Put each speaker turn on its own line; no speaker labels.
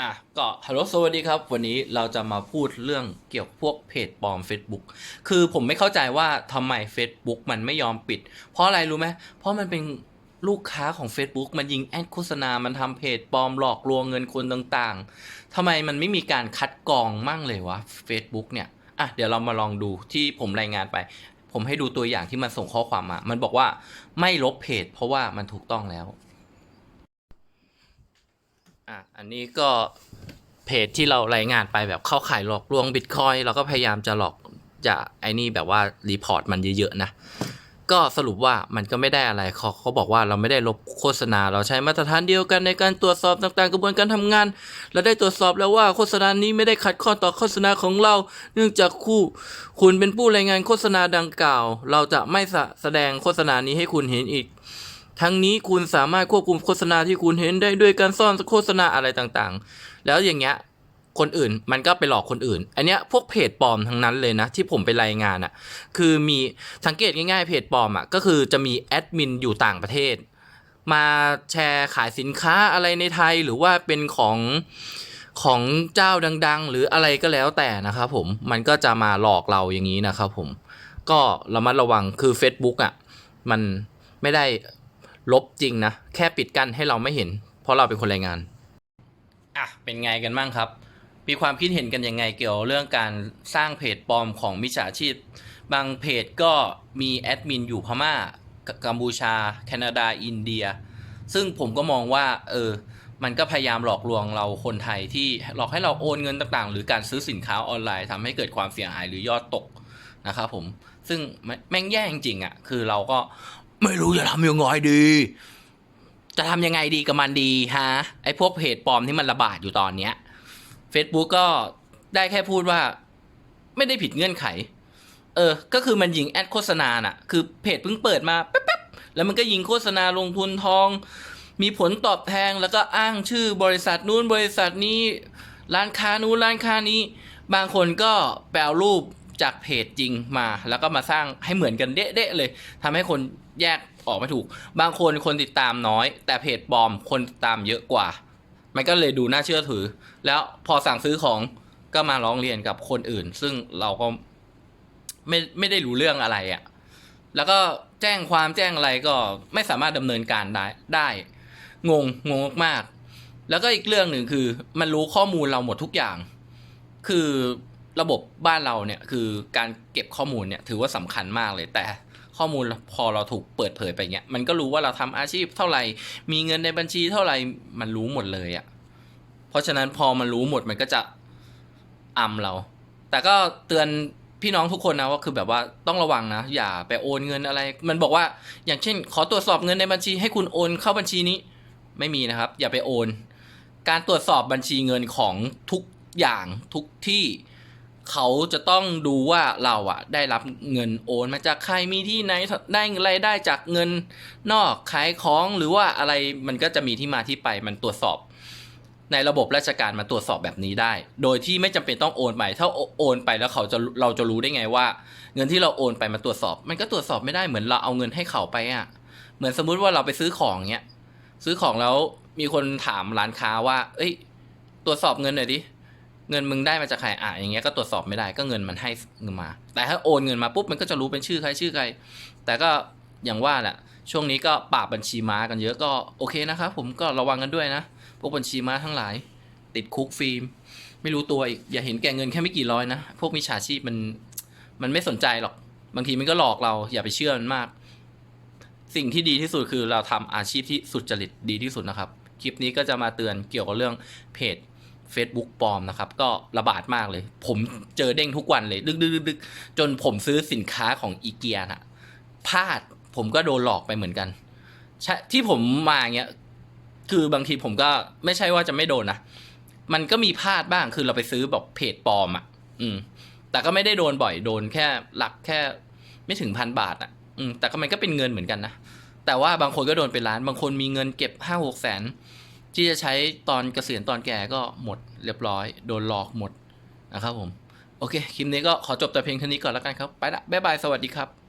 อะก็ฮัลโหลสวัสดีครับ วันนี้เราจะมาพูดเรื่องเกี่ยวกับพวกเพจปลอม Facebook คือผมไม่เข้าใจว่าทำไม Facebook มันไม่ยอมปิด เพราะอะไรรู้ไหมเพราะมันเป็นลูกค้าของ Facebook มันยิงแอดโฆษณา มันทำเพจปลอมหลอกลวงเงินคนต่างๆทำไมมันไม่มีการคัดกรองมั่งเลยวะ Facebook เนี่ยอะเดี๋ยวเรามาลองดูที่ผมรายงานไป ผมให้ดูตัวอย่างที่มันส่งข้อความมา มันบอกว่าไม่ลบเพจ เพราะว่ามันถูกต้องแล้ว อะอันนี้ก็เพจที่เรารายงานไปแบบเข้าขายหลอกลวงบิตคอยเราก็พยายามจะหลอกจะไอ้นี่แบบว่ารีพอร์ตมันเยอะๆนะก็สรุปว่ามันก็ไม่ได้อะไรเขาเขาบอกว่าเราไม่ได้ลบโฆษณา เราใช้มาตรฐานเดียวกันในการตรวจสอบต่างๆ กระบวนการทำงาน เราได้ตรวจสอบแล้วว่าโฆษณานี้ไม่ได้ขัดข้อต่อโฆษณาของเรา เนื่องจากคู่คุณเป็นผู้รายงานโฆษณาดังกล่าว เราจะไม่สะแสดงโฆษณานี้ให้คุณเห็นอีก ทั้งนี้คุณสามารถควบคุมโฆษณาที่คุณเห็นได้ด้วยการซ่อนโฆษณาอะไรต่างๆ แล้วอย่างเงี้ยคนอื่นมันก็ไปหลอกคนอื่น อันเนี้ยพวกเพจปลอมทั้งนั้นเลยนะ ที่ผมไปรายงานอะ่ะ คือมีสังเกตง่ายๆเพจปลอมอะ่ะก็คือจะมีแอดมินอยู่ต่างประเทศ มาแชร์ขายสินค้าอะไรในไทยหรือว่าเป็นของของเจ้าดัง ๆ หรืออะไรก็แล้วแต่นะครับผมมันก็จะมาหลอกเราอย่างนี้นะครับผมก็ระมัดระวังคือ Facebook อะมันไม่ได้ ลบจริงนะ แค่ปิดกั้นให้เราไม่เห็น เพราะเราเป็นคนรายงาน อะ เป็นไงกันบ้างครับ มีความคิดเห็นกันยังไงเกี่ยวเรื่องการสร้างเพจปลอมของมิจฉาชีพ บางเพจก็มีแอดมินอยู่พม่า กัมพูชา แคนาดา อินเดีย ซึ่งผมก็มองว่า เออ มันก็พยายามหลอกลวงเราคนไทยที่หลอกให้เราโอนเงินต่างๆ หรือการซื้อสินค้าออนไลน์ทำให้เกิดความเสียหายหรือยอดตกนะครับผมซึ่งแม่งแย่จริงๆอะคือเราก็ ไม่รู้จะทำยังไงดี จะทำยังไงดีกับมันดีฮะ ไอ้พวกเพจปลอมที่มันระบาดอยู่ตอนเนี้ย Facebook ก็ได้แค่พูดว่า ไม่ได้ผิดเงื่อนไข เออ ก็คือมันยิงแอดโฆษณาน่ะ คือเพจเพิ่งเปิดมาแป๊บๆแล้วมันก็ยิงโฆษณาลงทุนทอง มีผลตอบแทนแล้วก็อ้างชื่อบริษัทนู้นบริษัทนี้ ร้านค้านู้นร้านค้านี้ บางคนก็แปลรูป จากเพจจริงมา แล้วก็มาสร้างให้เหมือนกันเด๊ะๆเลยทำให้คนแยกออกไม่ถูก บางคนคนติดตามน้อย แต่เพจปลอมคนติดตามเยอะกว่า มันก็เลยดูน่าเชื่อถือ แล้วพอสั่งซื้อของก็มาร้องเรียนกับคนอื่น ซึ่งเราก็ไม่ไม่ได้รู้เรื่องอะไรอะ่ะแล้วก็แจ้งความแจ้งอะไรก็ไม่สามารถดำเนินการได้ได้ งงงงมากๆแล้วก็อีกเรื่องหนึ่งคือ มันรู้ข้อมูลเราหมดทุกอย่าง คือ ระบบบ้านเราเนี่ยคือการเก็บข้อมูลเนี่ยถือว่าสำคัญมากเลยแต่ข้อมูลพอเราถูกเปิดเผยไปเงี้ยมันก็รู้ว่าเราทำอาชีพเท่าไหร่ มีเงินในบัญชีเท่าไหร่มันรู้หมดเลยอะ่ะเพราะฉะนั้นพอมันรู้หมดมันก็จะอำเรา แต่ก็เตือนพี่น้องทุกคนนะว่าคือแบบว่าต้องระวังนะ อย่าไปโอนเงินอะไร มันบอกว่าอย่างเช่น ขอตรวจสอบเงินในบัญชีให้คุณโอนเข้าบัญชีนี้ ไม่มีนะครับ อย่าไปโอน การตรวจสอบบัญชีเงินของทุกอย่างทุกที่ เขาจะต้องดูว่าเราอะได้รับเงินโอนมาจากใครมีที่ไหนได้รายได้จากเงินนอกขายของหรือว่าอะไรมันก็จะมีที่มาที่ไปมันตรวจสอบ ในระบบราชการมาตรวจสอบแบบนี้ได้ โดยที่ไม่จำเป็นต้องโอนไปถ้าโอนไปแล้วเขาจะเราจะรู้ได้ไงว่า เงินที่เราโอนไปมาตรวจสอบ มันก็ตรวจสอบไม่ได้เหมือนเราเอาเงินให้เขาไปอะเหมือนสมมุติว่าเราไปซื้อของเนี้ยซื้อของแล้วมีคนถามร้านค้าว่า เอ้ย ตรวจสอบเงินหน่อยดิ เงินมึงได้มาจากใครอะอย่างเงี้ยก็ตรวจสอบไม่ได้ก็เงินมันให้เงินมา แต่ถ้าโอนเงินมาปุ๊บมันก็จะรู้เป็นชื่อใครชื่อใคร แต่ก็อย่างว่าแหละช่วงนี้ก็ปราบบัญชีม้ากันเยอะก็โอเคนะครับผมก็ระวังกันด้วยนะพวกบัญชีม้าทั้งหลาย ติดคุกฟิล์มไม่รู้ตัวอีกอย่าเห็นแก่เงินแค่ไม่กี่ร้อยนะพวกมิจฉาชีพมันมันไม่สนใจหรอก บางทีมันก็หลอกเราอย่าไปเชื่อมันมาก สิ่งที่ดีที่สุดคือเราทำอาชีพที่สุจริตดีที่สุดนะครับ คลิปนี้ก็จะมาเตือนเกี่ยวกับเรื่องเพจ Facebook ปลอมนะครับ ก็ระบาดมากเลย ผมเจอเด้งทุกวันเลย ดึกดึกดึกจนผมซื้อสินค้าของอีเกียนะพลาดผมก็โดนหลอกไปเหมือนกันที่ผมมาเงี้ยคือบางทีผมก็ไม่ใช่ว่าจะไม่โดนนะมันก็มีพลาดบ้างคือเราไปซื้อแบบเพจปลอมอะ อืม แต่ก็ไม่ได้โดนบ่อยโดนแค่หลักแค่ ไม่ถึงพันบาทอะ อืม แต่ก็มันก็เป็นเงินเหมือนกันนะแต่ว่าบางคนก็โดนเป็นล้าน บางคนมีเงินเก็บห้าหกแสน ที่จะใช้ตอนเกษียณตอนแก่ก็หมดเรียบร้อย โดนหลอกหมดนะครับผม โอเค คลิปนี้ก็ขอจบแต่เพียงเท่านี้ก่อนแล้วกันครับ ไปละบ๊ายบาย สวัสดีครับ